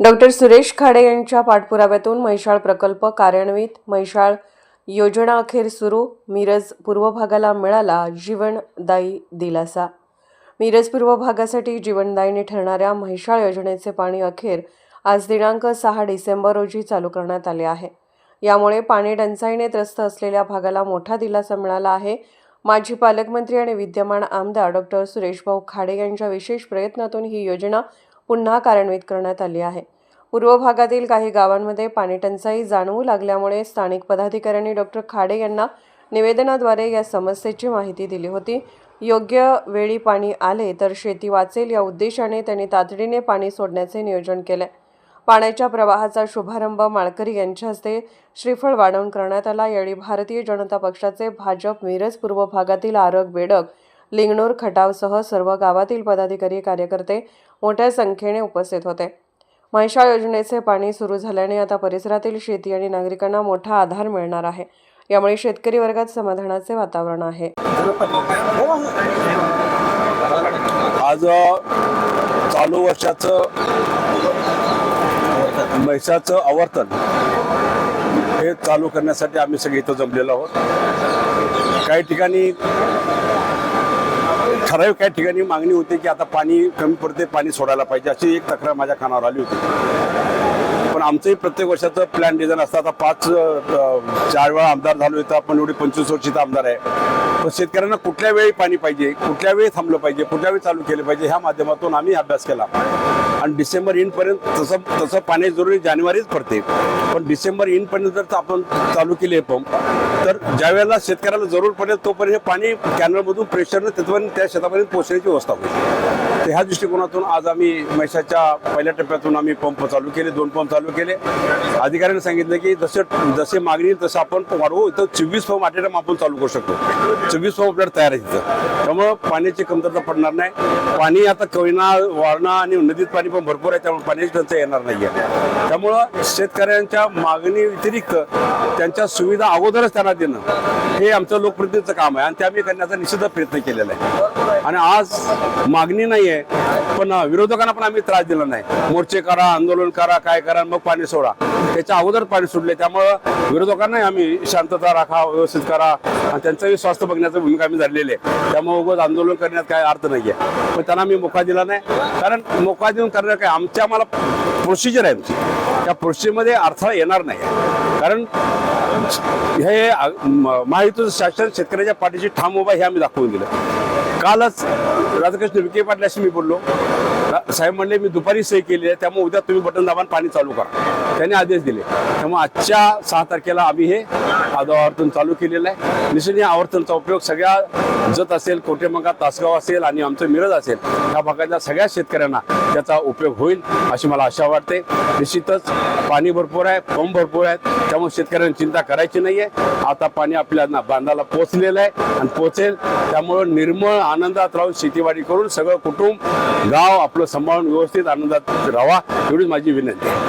Doctor Suresh Khade यांच्या पाठपुराव्यातून म्हैसाळ प्रकल्प कार्यान्वित म्हैसाळ योजना अखेर सुरू. मिरज पूर्व भागाला मिळाला जीवनदायी दिलासा. मिरज पूर्व भागासाठी जीवनदायीने ठरणाऱ्या म्हैसाळ योजनेचे पाणी अखेर आज दिनांक सहा डिसेंबर रोजी चालू करण्यात आले आहे. यामुळे पाणी टंचाईने त्रस्त असलेल्या भागाला मोठा दिलासा मिळाला आहे. माजी पालकमंत्री आणि विद्यमान आमदार डॉक्टर सुरेशभाऊ खाडे यांच्या विशेष प्रयत्नातून ही योजना पुन्हा कार्यान्वित करण्यात आली आहे. पूर्व भागातील काही गावांमध्ये पाणीटंचाई जाणवू लागल्यामुळे स्थानिक पदाधिकाऱ्यांनी डॉक्टर खाडे यांना निवेदनाद्वारे या समस्येची माहिती दिली होती. योग्य वेळी पाणी आले तर शेती वाचेल या उद्देशाने त्यांनी तातडीने पाणी सोडण्याचे नियोजन केले. पाण्याच्या प्रवाहाचा शुभारंभ माळकरी यांच्या हस्ते श्रीफळ वाढवून करण्यात आला. यावेळी भारतीय जनता पक्षाचे भाजप मिरज पूर्व भागातील आरग बेडक लिंगणूर खटावसह सर्व गावातील पदाधिकारी कार्यकर्ते मोठ्या संख्येने उपस्थित होते. म्हैशाळ योजनेचे पाणी सुरू झाल्याने आता परिसरातील शेती आणि नागरिकांना मोठा आधार मिळणार आहे. यामुळे शेतकरी वर्गात समाधानाचे वातावरण आहे. आज चालू वर्षाचं म्हैसाचं आवर्तन हे चालू करण्यासाठी आम्ही सगळे इथं जमलेलो आहोत. काही ठिकाणी ठराविक काही ठिकाणी मागणी होती की आता पाणी कमी पडते पाणी सोडायला पाहिजे अशी एक तक्रार माझ्या कानावर आली होती. पण आमचंही प्रत्येक वर्षाचं प्लॅन डिझाईन असतं. आता पाच चार वेळा आमदार झालो होतं आपण एवढे पंचवीस वर्षीचा आमदार आहे. पण शेतकऱ्यांना कुठल्या वेळी पाणी पाहिजे कुठल्या वेळी थांबलं पाहिजे कुठल्या वेळी चालू केलं पाहिजे ह्या माध्यमातून आम्ही अभ्यास केला. आणि डिसेंबर इनपर्यंत तसं तसं पाणी जरुरी जानेवारीच पडते. पण डिसेंबर इनपर्यंत जर आपण चालू केले पंप तर ज्या वेळेला शेतकऱ्याला जरूर पडेल तोपर्यंत हे पाणी कॅनलमधून प्रेशरनं तिथपर्यंत त्या शेतापर्यंत पोहोचण्याची व्यवस्था होईल. तर ह्या दृष्टिकोनातून आज आम्ही मैशाच्या पहिल्या टप्प्यातून आम्ही पंप चालू केले दोन पंप चालू केले. अधिकाऱ्यांनी सांगितलं की जसे जसे मागणी तसं आपण वाढवू. तर चोवीस पंप अट आपण चालू करू शकतो. चोवीस पंप आपल्याला तयार आहे तिथं त्यामुळं पाण्याची कमतरता पडणार नाही. पाणी आता कविना वारणा आणि नदीत पाणी पण भरपूर आहे. त्यामुळे पाण्याची टंचाई येणार नाही आहे त्यामुळं शेतकऱ्यांच्या मागणी व्यतिरिक्त त्यांच्या सुविधा अगोदरच त्यांना देणं हे आमचं लोकप्रतिनिधीचं काम आहे. आणि ते आम्ही करण्याचा निश्चित प्रयत्न केलेला आहे. आणि आज मागणी नाही आहे पण विरोधकांना पण आम्ही त्रास दिला नाही. मोर्चे करा आंदोलन करा काय करा मग पाणी सोडा. त्याच्या अगोदर पाणी सोडले त्यामुळं विरोधकांनाही आम्ही शांतता राखा व्यवस्थित करा आणि त्यांचंही स्वास्थ्य बघण्याची भूमिका आम्ही धरलेली आहे. त्यामुळे उगाच आंदोलन करण्यात काय अर्थ नाही आहे पण त्यांना मी मोका दिला नाही. कारण मोका देऊन करणार काय? आमच्या आम्हाला प्रोसिजर आहे आमची. त्या प्रोसिजरमध्ये अडथळा येणार नाही. कारण हे अ, शासन शेतकऱ्याच्या पाठीशी ठाम उभा हे आम्ही दाखवून दिलं. कालच राधाकृष्ण विखे पाटलाशी मी बोललो. साहेब म्हणले मी दुपारी सही केली आहे त्यामुळे उद्या तुम्ही बटन दाबान पाणी चालू करा. त्यांनी आदेश दिले. त्यामुळे आजच्या सहा तारखेला आम्ही हे आदो आवर्तन चालू केलेलं आहे. निश्चित या आवर्तनचा उपयोग सगळ्या जत असेल कोटेमंगा तासगाव असेल आणि आमचं मिरज असेल या भागातल्या सगळ्या शेतकऱ्यांना त्याचा उपयोग होईल अशी मला आशा वाटते. निश्चितच पाणी भरपूर आहे पंप भरपूर आहेत त्यामुळे शेतकऱ्यांनी चिंता करायची नाहीये. आता पाणी आपल्या बांधाला पोचलेलं आहे आणि पोचेल त्यामुळं निर्मळ आनंदात राहून शेतीवाडी करून सगळं कुटुंब गाव आपलं सांभाळून व्यवस्थित आनंदात राहा एवढीच माझी विनंती आहे.